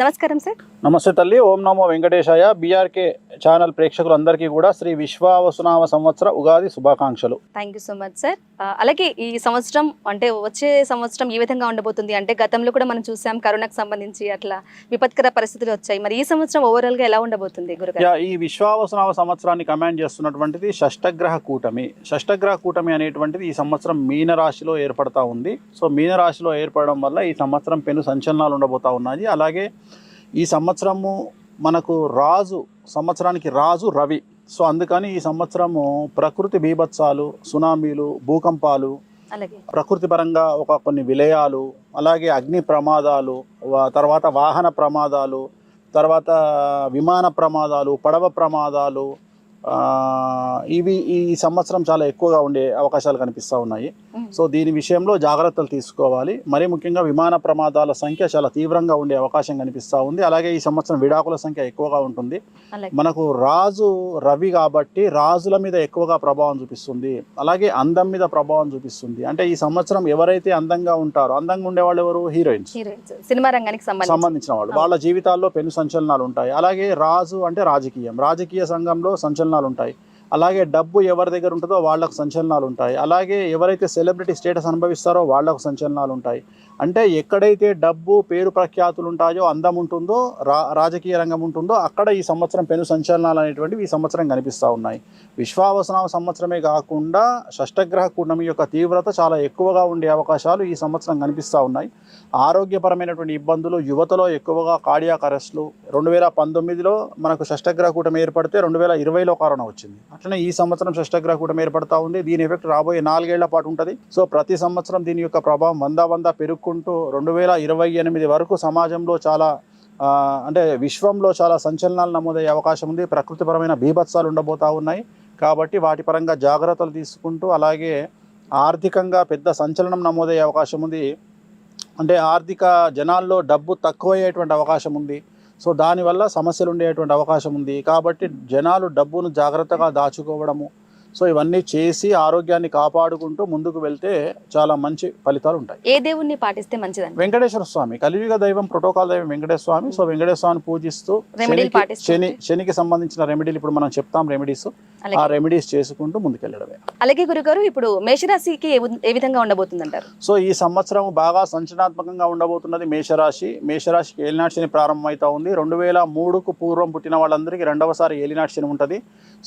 నమస్కారం సార్. నమస్తే తల్లి ఓం నమో వెంకటేశాయ బీఆర్కే ఛానల్ ప్రేక్షకులందరికీ కూడా శ్రీ విశ్వావసునామ సంవత్సర ఉగాది శుభాకాంక్షలు. Thank you so much sir అలాగే ఈ సంవత్సరం అంటే వచ్చే సంవత్సరం ఈ విధంగా ఉండబోతుంది అంటే గతంలో కూడా మనం చూసాం కరోనాకు సంబంధించి అట్లా విపత్కర పరిస్థితులు వచ్చాయి. మరి ఈ సంవత్సరం ఓవరాల్గా ఎలా ఉండబోతుంది గురుగారు? ఈ విశ్వావసునామ సంవత్సరాన్ని కమాండ్ చేస్తున్నటువంటిది షష్టగ్రహ కూటమి. షష్టగ్రహ కూటమి అనేటువంటిది ఈ సంవత్సరం మీన రాశిలో ఏర్పడతా ఉంది. సో మీన రాశిలో ఏర్పడడం వల్ల ఈ సంవత్సరం పెను సంచలనాలు ఉండబోతా ఉన్నాయి. అలాగే ఈ సంవత్సరము మనకు రాజు సంవత్సరానికి రాజు రవి సో అందుకని ఈ సంవత్సరము ప్రకృతి బీభత్సాలు సునామీలు భూకంపాలు ప్రకృతి పరంగా ఒక కొన్ని విలయాలు అలాగే అగ్ని ప్రమాదాలు తర్వాత వాహన ప్రమాదాలు తర్వాత విమాన ప్రమాదాలు పడవ ప్రమాదాలు ఇవి ఈ సంవత్సరం చాలా ఎక్కువగా ఉండే అవకాశాలు కనిపిస్తూ ఉన్నాయి. సో దీని విషయంలో జాగ్రత్తలు తీసుకోవాలి. మరీ ముఖ్యంగా విమాన ప్రమాదాల సంఖ్య చాలా తీవ్రంగా ఉండే అవకాశం కనిపిస్తూ ఉంది. అలాగే ఈ సంవత్సరం విడాకుల సంఖ్య ఎక్కువగా ఉంటుంది. మనకు రాజు రవి కాబట్టి రాజుల మీద ఎక్కువగా ప్రభావం చూపిస్తుంది. అలాగే అందం మీద ప్రభావం చూపిస్తుంది. అంటే ఈ సంవత్సరం ఎవరైతే అందంగా ఉంటారో అందంగా ఉండేవాళ్ళు ఎవరు? హీరోయిన్స్. సినిమా రంగానికి సంబంధించి. సంబంధించిన వాళ్ళు. వాళ్ళ జీవితాల్లో పెను సంచలనాలు ఉంటాయి. అలాగే రాజు అంటే రాజకీయం. రాజకీయ సంఘంలో సంచలనాలు ఉంటాయి. అలాగే డబ్బు ఎవరి దగ్గర ఉంటుందో వాళ్ళకు సంచలనాలు ఉంటాయి. అలాగే ఎవరైతే సెలబ్రిటీ స్టేటస్ అనుభవిస్తారో వాళ్ళకు సంచలనాలు ఉంటాయి. అంటే ఎక్కడైతే డబ్బు పేరు ప్రఖ్యాతులు ఉంటాయో అందం ఉంటుందో రా రాజకీయ రంగం ఉంటుందో అక్కడ ఈ సంవత్సరం పెను సంచలనాలు అనేటువంటివి ఈ సంవత్సరం కనిపిస్తూ ఉన్నాయి. విశ్వావసనామ సంవత్సరమే కాకుండా షష్టగ్రహ కూటమి యొక్క తీవ్రత చాలా ఎక్కువగా ఉండే అవకాశాలు ఈ సంవత్సరం కనిపిస్తూ ఉన్నాయి. ఆరోగ్యపరమైనటువంటి ఇబ్బందులు యువతలో ఎక్కువగా కార్డియాక్ అరెస్టులు. రెండు వేల పంతొమ్మిదిలో మనకు షష్టగ్రహ కూటమి ఏర్పడితే రెండు వేల ఇరవైలో కరోనా వచ్చింది. అట్లనే ఈ సంవత్సరం షష్టగ్రహ కూటమి ఏర్పడతా ఉంది. దీని ఎఫెక్ట్ రాబోయే నాలుగేళ్ళ పాటు ఉంటుంది. సో ప్రతి సంవత్సరం దీని యొక్క ప్రభావం వంద వంద పెరుగుకుంటూ రెండు వేల ఇరవై ఎనిమిది వరకు సమాజంలో చాలా అంటే విశ్వంలో చాలా సంచలనాలు నమోదయ్యే అవకాశం ఉంది. ప్రకృతిపరమైన బీభత్సాలు ఉండబోతా ఉన్నాయి. కాబట్టి వాటి పరంగా జాగ్రత్తలు తీసుకుంటూ అలాగే ఆర్థికంగా పెద్ద సంచలనం నమోదయ్యే అవకాశం ఉంది. అంటే ఆర్థిక జనాల్లో డబ్బు తక్కువయ్యేటువంటి అవకాశం ఉంది. సో దానివల్ల సమస్యలు ఉండేటువంటి అవకాశం ఉంది కాబట్టి జనాలు డబ్బును జాగ్రత్తగా దాచుకోవడము సో ఇవన్నీ చేసి ఆరోగ్యాన్ని కాపాడుకుంటూ ముందుకు వెళ్తే చాలా మంచి ఫలితాలు ఉంటాయి. ఏ దేవుణ్ణి పాటిస్తే మంచిదండి? వెంకటేశ్వర స్వామి కలియుగ దైవం ప్రోటోకాల్ దైవం వెంకటేశ్వర స్వామి. సో వెంకటేశ్వర స్వామిని పూజిస్తూ శని శనికి సంబంధించిన రెమెడీలు ఇప్పుడు మనం చెప్తాం రెమెడీస్ ఆ రెమెడీస్ చేసుకుంటూ ముందుకెళ్ళడమే. అలాగే గురుగారు ఇప్పుడు మేషరాశికి ఏ విధంగా ఉండబోతుంది అంటారు సో ఈ సంవత్సరం బాగా సంచలనాత్మకంగా ఉండబోతున్నది మేషరాశి. మేషరాశికి ఏలినాటి శని ప్రారంభమవుతా ఉంది. రెండు వేల మూడుకు పూర్వం పుట్టిన వాళ్ళందరికీ రెండవసారి ఏలినాటి శని ఉంటుంది.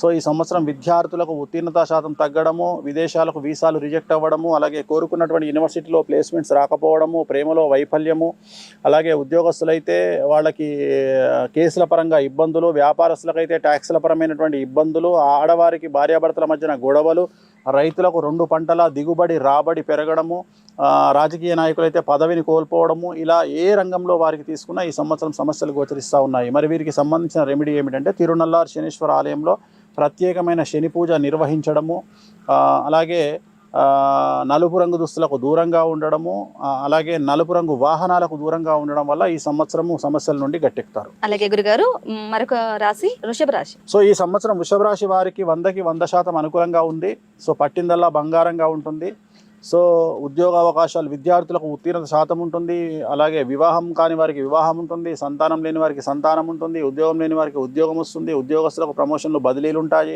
సో ఈ సంవత్సరం విద్యార్థులకు ఉత్తీర్ణతా శాతం తగ్గడము విదేశాలకు వీసాలు రిజెక్ట్ అవ్వడము అలాగే కోరుకున్నటువంటి యూనివర్సిటీలో ప్లేస్మెంట్స్ రాకపోవడము ప్రేమలో వైఫల్యము అలాగే ఉద్యోగస్తులైతే వాళ్ళకి కేసుల పరంగా ఇబ్బందులు వ్యాపారస్తులకైతే ట్యాక్స్ల పరమైనటువంటి ఇబ్బందులు ఆడవారికి భార్యాభర్తల మధ్యన గొడవలు రైతులకు రెండు పంటల దిగుబడి రాబడి పెరగడము రాజకీయ నాయకులైతే పదవిని కోల్పోవడము ఇలా ఏ రంగంలో వారికి తీసుకున్నా ఈ సంవత్సరం సమస్యలు గోచరిస్తూ ఉన్నాయి. మరి వీరికి సంబంధించిన రెమెడీ ఏమిటంటే తిరునల్లార్ శనీశ్వర ఆలయంలో ప్రత్యేకమైన శని పూజ నిర్వహించడము అలాగే నలుపు రంగు దుస్తులకు దూరంగా ఉండడము అలాగే నలుపు రంగు వాహనాలకు దూరంగా ఉండడం వల్ల ఈ సంవత్సరము సమస్యల నుండి గట్టెక్కుతారు. అలాగే గురుగారు మరొక రాశి వృషభ రాశి. సో ఈ సంవత్సరం వృషభ రాశి వారికి వందకి వంద శాతం అనుకూలంగా ఉంది. సో పట్టిందల్లా బంగారంగా ఉంటుంది. సో ఉద్యోగ అవకాశాలు విద్యార్థులకు ఉత్తీర్ణత శాతం ఉంటుంది. అలాగే వివాహం కాని వారికి వివాహం ఉంటుంది. సంతానం లేని వారికి సంతానం ఉంటుంది. ఉద్యోగం లేని వారికి ఉద్యోగం వస్తుంది. ఉద్యోగస్తులకు ప్రమోషన్లు బదిలీలు ఉంటాయి.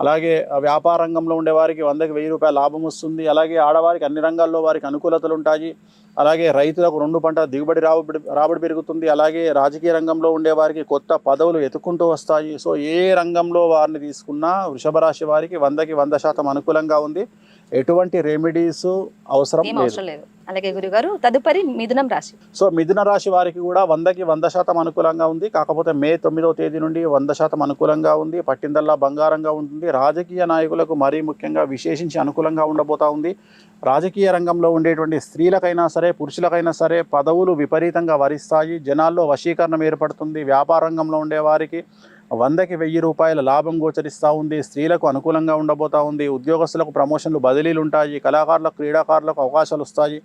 అలాగే వ్యాపార రంగంలో ఉండే వారికి వందకి వెయ్యి రూపాయల లాభం వస్తుంది. అలాగే ఆడవారికి అన్ని రంగాల్లో వారికి అనుకూలతలు ఉంటాయి. అలాగే రైతులకు రెండు పంటల దిగుబడి రాబడి రాబడి పెరుగుతుంది. అలాగే రాజకీయ రంగంలో ఉండే వారికి కొత్త పదవులు ఎత్తుకుంటూ వస్తాయి. సో ఏ రంగంలో వారిని తీసుకున్నా వృషభ రాశి వారికి వందకి వంద శాతం అనుకూలంగా ఉంది. ఎటువంటి రెమెడీస్ అవసరం లేదు. అలాగే గురుగారు తదుపరి మిథునం రాశి. సో మిథున రాశి వారికి కూడా వందకి వంద శాతం అనుకూలంగా ఉంది. కాకపోతే మే తొమ్మిదవ తేదీ నుండి వంద శాతం అనుకూలంగా ఉంది. పట్టిందల్లా బంగారంగా ఉంటుంది. రాజకీయ నాయకులకు మరీ ముఖ్యంగా విశేషించి అనుకూలంగా ఉండబోతా ఉంది. రాజకీయ రంగంలో ఉండేటువంటి స్త్రీలకైనా సరే పురుషులకైనా సరే పదవులు విపరీతంగా వరిస్తాయి. జనాల్లో వశీకరణం ఏర్పడుతుంది. వ్యాపార రంగంలో ఉండేవారికి వందకి వెయ్యి రూపాయల లాభం గోచరిస్తూ ఉంది. స్త్రీలకు అనుకూలంగా ఉండబోతా ఉంది. ఉద్యోగస్తులకు ప్రమోషన్లు బదిలీలు ఉంటాయి. కళాకారులకు క్రీడాకారులకు అవకాశాలు వస్తాయి.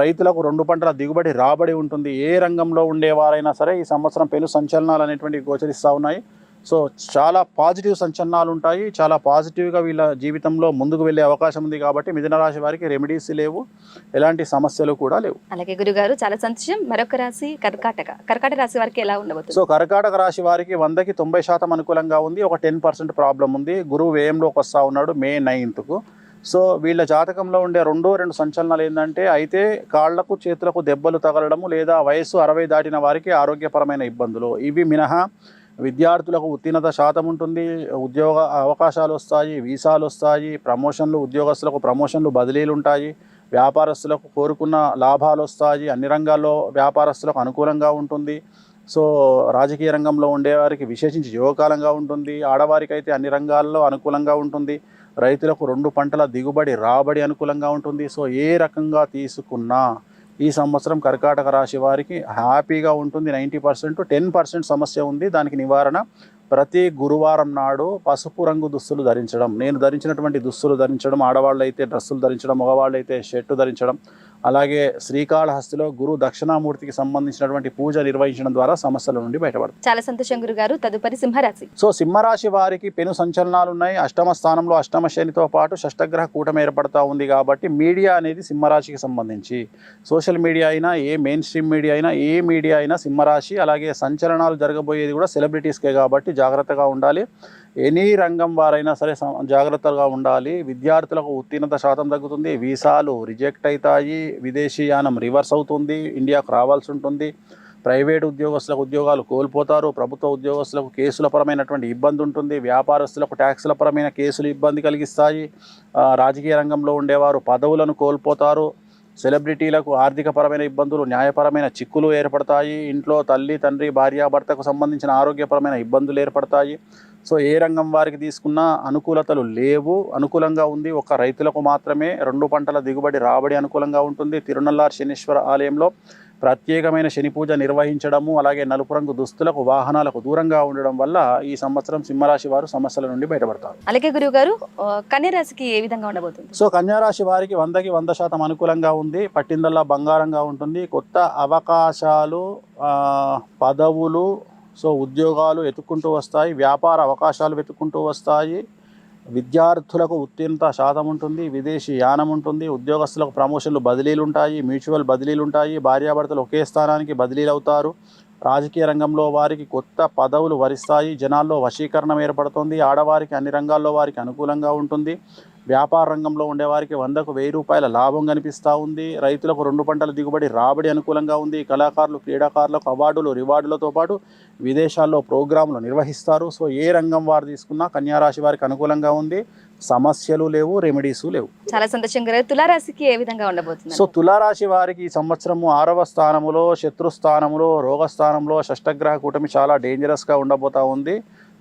రైతులకు రెండు పంటల దిగుబడి రాబడి ఉంటుంది. ఏ రంగంలో ఉండేవారైనా సరే ఈ సంవత్సరం పెను సంచలనాలు అనేటువంటివి గోచరిస్తూ ఉన్నాయి. సో చాలా పాజిటివ్ సంచలనాలు ఉంటాయి. చాలా పాజిటివ్గా వీళ్ళ జీవితంలో ముందుకు వెళ్ళే అవకాశం ఉంది కాబట్టి మిథున రాశి వారికి రెమెడీస్ లేవు. ఎలాంటి సమస్యలు కూడా లేవు. అలాగే గురుగారు చాలా సంతోషం. మరొక రాశి కర్కాటక. కర్కాటక రాశి వారికి ఎలా ఉండబోతుంది? సో కర్కాటక రాశి వారికి వందకి తొంభై శాతం అనుకూలంగా ఉంది. ఒక టెన్ పర్సెంట్ ప్రాబ్లం ఉంది. గురువు వ్యయంలోకి వస్తూ ఉన్నాడు మే నైన్త్కు సో వీళ్ళ జాతకంలో ఉండే రెండో రెండు సంచలనాలు ఏంటంటే అయితే కాళ్ళకు చేతులకు దెబ్బలు తగలడము లేదా వయసు అరవై దాటిన వారికి ఆరోగ్యపరమైన ఇబ్బందులు. ఇవి మినహా విద్యార్థులకు ఉత్తీర్ణత శాతం ఉంటుంది ఉద్యోగ అవకాశాలు వస్తాయి వీసాలు వస్తాయి ప్రమోషన్లు ఉద్యోగస్తులకు ప్రమోషన్లు బదిలీలు ఉంటాయి వ్యాపారస్తులకు కోరుకున్న లాభాలు వస్తాయి అన్ని రంగాల్లో వ్యాపారస్తులకు అనుకూలంగా ఉంటుంది. సో రాజకీయ రంగంలో ఉండేవారికి విశేషించి యువకాలంగా ఉంటుంది ఆడవారికి అయితే అన్ని రంగాల్లో అనుకూలంగా ఉంటుంది రైతులకు రెండు పంటల దిగుబడి రాబడి అనుకూలంగా ఉంటుంది. సో ఏ రకంగా తీసుకున్నా ఈ సంవత్సరం కర్కాటక రాశి వారికి హ్యాపీగా ఉంటుంది. నైంటీ పర్సెంట్ టెన్ పర్సెంట్ సమస్య ఉంది. దానికి నివారణ ప్రతి గురువారం నాడు పసుపు రంగు దుస్తులు ధరించడం. నేను ధరించినటువంటి దుస్తులు ధరించడం ఆడవాళ్ళు అయితే డ్రెస్సులు ధరించడం మగవాళ్ళు అయితే షర్టు ధరించడం అలాగే శ్రీకాళహస్తిలో గురు దక్షిణామూర్తికి సంబంధించినటువంటి పూజ నిర్వహించడం ద్వారా సమస్యల నుండి బయటపడతారు చాలా సంతోషం గురుగారు తదుపరి సింహరాశి. సో సింహరాశి వారికి పెను సంచలనాలు ఉన్నాయి. అష్టమ స్థానంలో అష్టమ శనితో పాటు షష్టగ్రహ కూటమి ఏర్పడతా ఉంది కాబట్టి మీడియా అనేది సింహరాశికి సంబంధించి. సోషల్ మీడియా అయినా ఏ మెయిన్ స్ట్రీమ్ మీడియా అయినా ఏ మీడియా అయినా సింహరాశి అలాగే సంచలనాలు జరగబోయేది కూడా సెలబ్రిటీస్కే కాబట్టి జాగ్రత్తగా ఉండాలి. ఎనీ రంగం వారైనా సరే జాగ్రత్తగా ఉండాలి. విద్యార్థులకు ఉత్తీర్ణత శాతం తగ్గుతుంది. వీసాలు రిజెక్ట్ అవుతాయి. విదేశీయానం రివర్స్ అవుతుంది. ఇండియాకు రావాల్సి ఉంటుంది. ప్రైవేట్ ఉద్యోగస్తులకు ఉద్యోగాలు కోల్పోతారు. ప్రభుత్వ ఉద్యోగస్తులకు కేసుల పరమైనటువంటి ఇబ్బంది ఉంటుంది. వ్యాపారస్తులకు ట్యాక్సుల పరమైన కేసులు ఇబ్బంది కలిగిస్తాయి. రాజకీయ రంగంలో ఉండేవారు పదవులను కోల్పోతారు. సెలబ్రిటీలకు ఆర్థికపరమైన ఇబ్బందులు న్యాయపరమైన చిక్కులు ఏర్పడతాయి. ఇంట్లో తల్లి తండ్రి భార్యాభర్తకు సంబంధించిన ఆరోగ్యపరమైన ఇబ్బందులు ఏర్పడతాయి. సో ఏ రంగం వారికి తీసుకున్నా అనుకూలతలు లేవు. అనుకూలంగా ఉంది. ఒక రైతులకు మాత్రమే రెండు పంటల దిగుబడి రాబడి అనుకూలంగా ఉంటుంది. తిరునల్లార్ శనీశ్వర ఆలయంలో ప్రత్యేకమైన శని పూజ నిర్వహించడము అలాగే నలుపు రంగు దుస్తులకు వాహనాలకు దూరంగా ఉండడం వల్ల ఈ సంవత్సరం సింహరాశి వారు సమస్యల నుండి బయటపడతారు. అలాగే గురుగారు ఆ, కన్య రాశికి ఏ విధంగా ఉండబోతుంది? సో కన్యారాశి వారికి వందకి వంద శాతం అనుకూలంగా ఉంది. పట్టిందల్లా బంగారంగా ఉంటుంది. కొత్త అవకాశాలు పదవులు సో ఉద్యోగాలు వెతుక్కుంటూ వస్తాయి వ్యాపార అవకాశాలు వెతుక్కుంటూ వస్తాయి. విద్యార్థులకు ఉత్తీర్ణత శాతం ఉంటుంది విదేశీ యానం ఉంటుంది ఉద్యోగస్తులకు ప్రమోషన్లు బదిలీలు ఉంటాయి మ్యూచువల్ బదిలీలు ఉంటాయి భార్యాభర్తలు ఒకే స్థానానికి బదిలీలు అవుతారు. రాజకీయ రంగంలో వారికి కొత్త పదవులు వరిస్తాయి జనాల్లో వశీకరణం ఏర్పడుతుంది ఆడవారికి అన్ని రంగాల్లో వారికి అనుకూలంగా ఉంటుంది. వ్యాపార రంగంలో ఉండేవారికి వందకు వెయ్యి రూపాయల లాభం కనిపిస్తూ ఉంది. రైతులకు రెండు పంటల దిగుబడి రాబడి అనుకూలంగా ఉంది. కళాకారులు క్రీడాకారులకు అవార్డులు రివార్డులతో పాటు విదేశాల్లో ప్రోగ్రాంలు నిర్వహిస్తారు. సో ఏ రంగం వారు తీసుకున్నా కన్యారాశి వారికి అనుకూలంగా ఉంది. సమస్యలు లేవు రెమెడీసు లేవు. చాలా సంతోషం గురుగారు తులారాశికి ఏ విధంగా ఉండబోతుంది సో తులారాశి వారికి ఈ సంవత్సరము ఆరవ స్థానములో శత్రు స్థానములో రోగస్థానంలో షష్టగ్రహ కూటమి చాలా డేంజరస్గా ఉండబోతా ఉంది.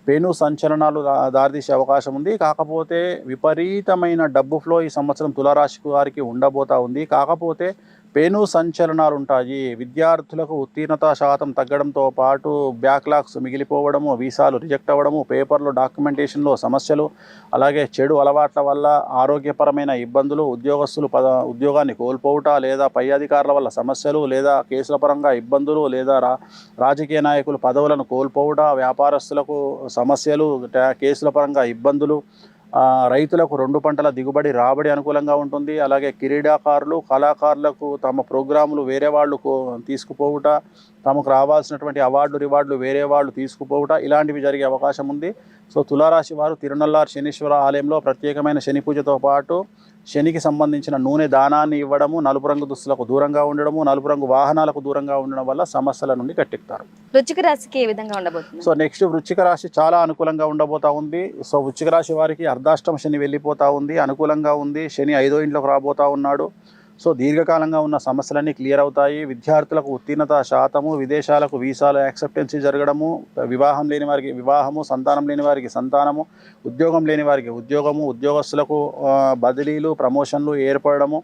పెను సంచలనాలు దారితీసే అవకాశం ఉంది. కాకపోతే విపరీతమైన డబ్బు ఫ్లో ఈ సంవత్సరం తులారాశి వారికి ఉండబోతా ఉంది. కాకపోతే పెను సంచలనాలు ఉంటాయి విద్యార్థులకు ఉత్తీర్ణత శాతం తగ్గడంతో పాటు బ్యాక్లాగ్స్ మిగిలిపోవడము వీసాలు రిజెక్ట్ అవ్వడము పేపర్లు డాక్యుమెంటేషన్లో సమస్యలు అలాగే చెడు అలవాట్ల వల్ల ఆరోగ్యపరమైన ఇబ్బందులు ఉద్యోగస్తులు పద ఉద్యోగాన్ని కోల్పోవుట లేదా పై అధికారుల వల్ల సమస్యలు లేదా కేసుల పరంగా ఇబ్బందులు లేదా రా రాజకీయ నాయకులు పదవులను కోల్పోవుట వ్యాపారస్తులకు సమస్యలు కేసుల పరంగా ఇబ్బందులు రైతులకు రెండు పంటల దిగుబడి రాబడి అనుకూలంగా ఉంటుంది. అలాగే క్రీడాకారులు కళాకారులకు తమ ప్రోగ్రాములు వేరే వాళ్ళు కో- తీసుకుపోవుట తమకు రావాల్సినటువంటి అవార్డు రివార్డులు వేరే వాళ్ళు తీసుకుపోవుట ఇలాంటివి జరిగే అవకాశం ఉంది. సో తులారాశి వారు తిరునల్లార్ శనీశ్వర ఆలయంలో ప్రత్యేకమైన శని పూజతో పాటు శనికి సంబంధించిన నూనె దానాన్ని ఇవ్వడము నలుపు రంగు దుస్తులకు దూరంగా ఉండడము నలుపు రంగు వాహనాలకు దూరంగా ఉండడం వల్ల సమస్యల నుండి గట్టెక్కుతారు. వృచ్చిక రాశికి ఏ విధంగా ఉండబోతుంది? సో నెక్స్ట్ వృశ్చిక రాశి చాలా అనుకూలంగా ఉండబోతా ఉంది. సో వృశ్చిక రాశి వారికి అర్ధాష్టమ శని వెళ్ళిపోతా ఉంది అనుకూలంగా ఉంది. శని ఐదో ఇంట్లోకి రాబోతా ఉన్నాడు. సో దీర్ఘకాలంగా ఉన్న సమస్యలన్నీ క్లియర్ అవుతాయి. విద్యార్థులకు ఉత్తీర్ణత శాతము విదేశాలకు వీసాలు యాక్సెప్టెన్సీ జరగడము వివాహం లేని వారికి వివాహము సంతానం లేని వారికి సంతానము ఉద్యోగం లేని వారికి ఉద్యోగము ఉద్యోగస్తులకు బదిలీలు ప్రమోషన్లు ఏర్పడము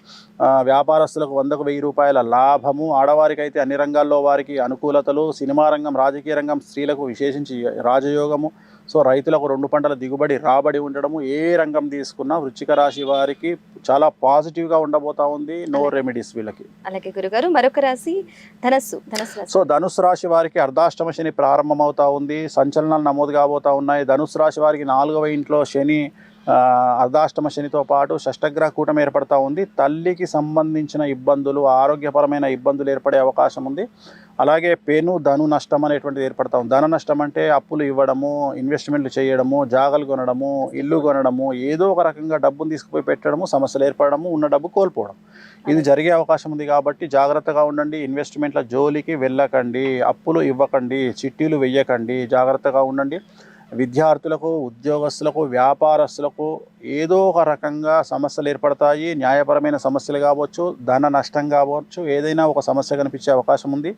వ్యాపారస్తులకు వందకు వెయ్యి రూపాయల లాభము ఆడవారికి అయితే అన్ని రంగాల్లో వారికి అనుకూలతలు సినిమా రంగం రాజకీయ రంగం స్త్రీలకు విశేషించి రాజయోగము సో రైతులకు రెండు పంటల దిగుబడి రాబడి ఉండడము ఏ రంగం తీసుకున్నా వృచ్చిక రాశి వారికి చాలా పాజిటివ్గా ఉండబోతా ఉంది. నో రెమెడీస్ వీళ్ళకి. అలాగే గురుగారు మరొక రాశి ధనస్సు సో ధనుసు రాశి వారికి అర్ధాష్టమ శని ప్రారంభమవుతా ఉంది. సంచలనాలు నమోదు కాబోతా ఉన్నాయి. ధనుసు రాశి వారికి నాలుగవ ఇంట్లో శని అర్ధాష్టమ శనితో పాటు షష్టగ్రహ కూటమి ఏర్పడతా ఉంది. తల్లికి సంబంధించిన ఇబ్బందులు ఆరోగ్యపరమైన ఇబ్బందులు ఏర్పడే అవకాశం ఉంది. అలాగే పెను ధను నష్టం అనేటువంటిది ఏర్పడతా ఉంది. ధన నష్టం అంటే అప్పులు ఇవ్వడము ఇన్వెస్ట్మెంట్లు చేయడము జాగలు కొనడము ఇల్లు కొనడము ఏదో ఒక రకంగా డబ్బును తీసుకుపోయి పెట్టడము సమస్యలు ఏర్పడము ఉన్న డబ్బు కోల్పోవడం. ఇది జరిగే అవకాశం ఉంది కాబట్టి జాగ్రత్తగా ఉండండి. ఇన్వెస్ట్మెంట్ల జోలికి వెళ్ళకండి. అప్పులు ఇవ్వకండి. చిట్టీలు వెయ్యకండి. జాగ్రత్తగా ఉండండి. విద్యార్థులకు ఉద్యోగస్తులకు వ్యాపారస్తులకు ఏదో ఒక రకంగా సమస్యలు ఏర్పడతాయి. న్యాయపరమైన సమస్యలు కావచ్చు ధన నష్టం కావచ్చు ఏదైనా ఒక సమస్య కనిపించే అవకాశం ఉంది.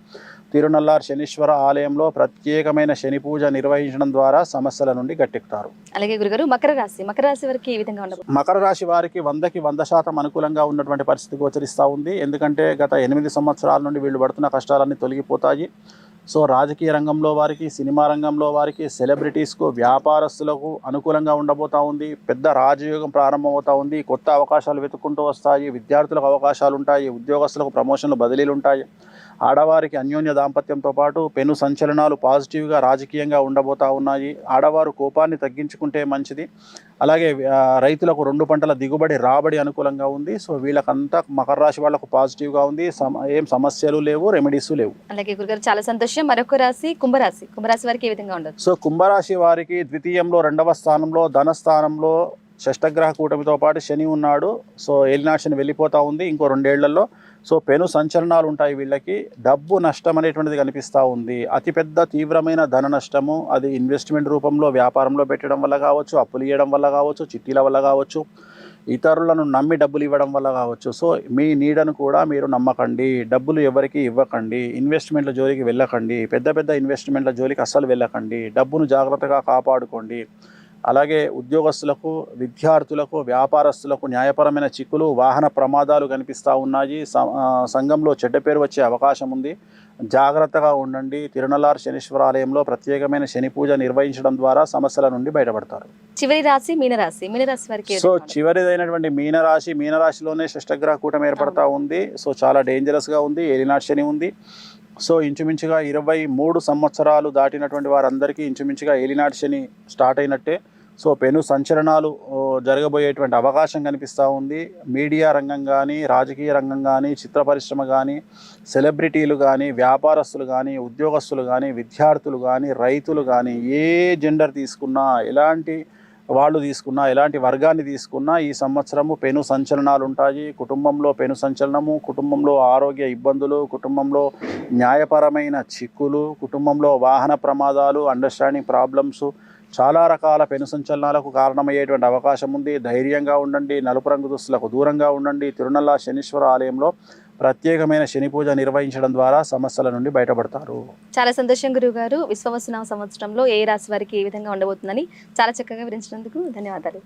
తిరునల్లార్ శనీశ్వర ఆలయంలో ప్రత్యేకమైన శని పూజ నిర్వహించడం ద్వారా సమస్యల నుండి గట్టెక్కుతారు. అలాగే గురుగారు మకర రాశి. మకర రాశి వారికి విధంగా మకర రాశి వారికి వందకి వంద శాతం అనుకూలంగా ఉన్నటువంటి పరిస్థితి గోచరిస్తూ ఉంది. ఎందుకంటే గత ఎనిమిది సంవత్సరాల నుండి వీళ్ళు పడుతున్న కష్టాలన్నీ తొలగిపోతాయి. సో రాజకీయ రంగంలో వారికి సినిమా రంగంలో వారికి సెలబ్రిటీస్కు వ్యాపారస్తులకు అనుకూలంగా ఉండబోతా ఉంది. పెద్ద రాజయోగం ప్రారంభమవుతూ ఉంది. కొత్త అవకాశాలు వెతుక్కుంటూ వస్తాయి. విద్యార్థులకు అవకాశాలు ఉంటాయి ఉద్యోగస్తులకు ప్రమోషన్లు బదిలీలు ఉంటాయి ఆడవారికి అన్యోన్య దాంపత్యంతో పాటు పెను సంచలనాలు పాజిటివ్గా రాజకీయంగా ఉండబోతా ఉన్నాయి. ఆడవారు కోపాన్ని తగ్గించుకుంటే మంచిది. అలాగే రైతులకు రెండు పంటల దిగుబడి రాబడి అనుకూలంగా ఉంది. సో వీళ్ళకంతా మకర రాశి వాళ్ళకు పాజిటివ్గా ఉంది. సమ ఏం సమస్యలు లేవు రెమెడీస్ లేవు. అలాగే గురుగారు చాలా సంతోషం. మరొక రాశి కుంభరాశి. కుంభరాశి వారికి ఏ విధంగా ఉండదు సో కుంభరాశి వారికి ద్వితీయంలో రెండవ స్థానంలో ధనస్థానంలో షష్టగ్రహ కూటమితో పాటు శని ఉన్నాడు. సో ఏలినాడు శని వెళ్ళిపోతూ ఉంది. ఇంకో రెండేళ్ళలో సో పెను సంచలనాలు ఉంటాయి వీళ్ళకి. డబ్బు నష్టం అనేటువంటిది కనిపిస్తూ ఉంది. అతిపెద్ద తీవ్రమైన ధన నష్టము అది ఇన్వెస్ట్మెంట్ రూపంలో వ్యాపారంలో పెట్టడం వల్ల కావచ్చు అప్పులు ఇవ్వడం వల్ల కావచ్చు చిట్టీల వల్ల కావచ్చు ఇతరులను నమ్మి డబ్బులు ఇవ్వడం వల్ల కావచ్చు. సో మీ నీడను కూడా మీరు నమ్మకండి. డబ్బులు ఎవరికి ఇవ్వకండి. ఇన్వెస్ట్మెంట్ల జోలికి వెళ్ళకండి. పెద్ద పెద్ద ఇన్వెస్ట్మెంట్ల జోలికి అస్సలు వెళ్ళకండి. డబ్బును జాగ్రత్తగా కాపాడుకోండి. అలాగే ఉద్యోగస్తులకు విద్యార్థులకు వ్యాపారస్తులకు న్యాయపరమైన చిక్కులు వాహన ప్రమాదాలు కనిపిస్తూ ఉన్నాయి. సంఘంలో చెడ్డ పేరు వచ్చే అవకాశం ఉంది. జాగ్రత్తగా ఉండండి. తిరునలార్ శనీశ్వర ఆలయంలో ప్రత్యేకమైన శని పూజ నిర్వహించడం ద్వారా సమస్యల నుండి బయటపడతారు. చివరి రాశి మీనరాశి. మీనరాశి వారికి సో? చివరిదైనటువంటి మీనరాశి మీనరాశిలోనే షష్టగ్రహ కూటమి ఏర్పడతా ఉంది. సో చాలా డేంజరస్గా ఉంది. ఏలినాటి శని ఉంది. సో ఇంచుమించుగా ఇరవై మూడు సంవత్సరాలు దాటినటువంటి వారందరికీ ఇంచుమించుగా ఏలినాటి శని స్టార్ట్ అయినట్టే. సో పెను సంచలనాలు జరగబోయేటువంటి అవకాశం కనిపిస్తూ ఉంది. మీడియా రంగం కానీ రాజకీయ రంగం కానీ చిత్ర పరిశ్రమ కానీ సెలబ్రిటీలు కానీ వ్యాపారస్తులు కానీ ఉద్యోగస్తులు కానీ విద్యార్థులు కానీ రైతులు కానీ ఏ జెండర్ తీసుకున్నా ఎలాంటి వాళ్ళు తీసుకున్నా ఎలాంటి వర్గాన్ని తీసుకున్నా ఈ సంవత్సరము పెను సంచలనాలు ఉంటాయి. కుటుంబంలో పెను సంచలనము కుటుంబంలో ఆరోగ్య ఇబ్బందులు కుటుంబంలో న్యాయపరమైన చిక్కులు కుటుంబంలో వాహన ప్రమాదాలు అండర్స్టాండింగ్ ప్రాబ్లమ్స్ చాలా రకాల పెను సంచలనాలకు కారణమయ్యేటువంటి అవకాశం ఉంది. ధైర్యంగా ఉండండి. నలుపు రంగు దుస్తులకు దూరంగా ఉండండి. తిరునల్లా శనీశ్వర ఆలయంలో ప్రత్యేకమైన శని పూజ నిర్వహించడం ద్వారా సమస్యల నుండి బయటపడతారు. చాలా సంతోషం గురువు గారు విశ్వవసనామ సంవత్సరంలో ఏ రాశి వారికి ఏ విధంగా ఉండబోతుందని చాలా చక్కగా వివరించినందుకు ధన్యవాదాలు.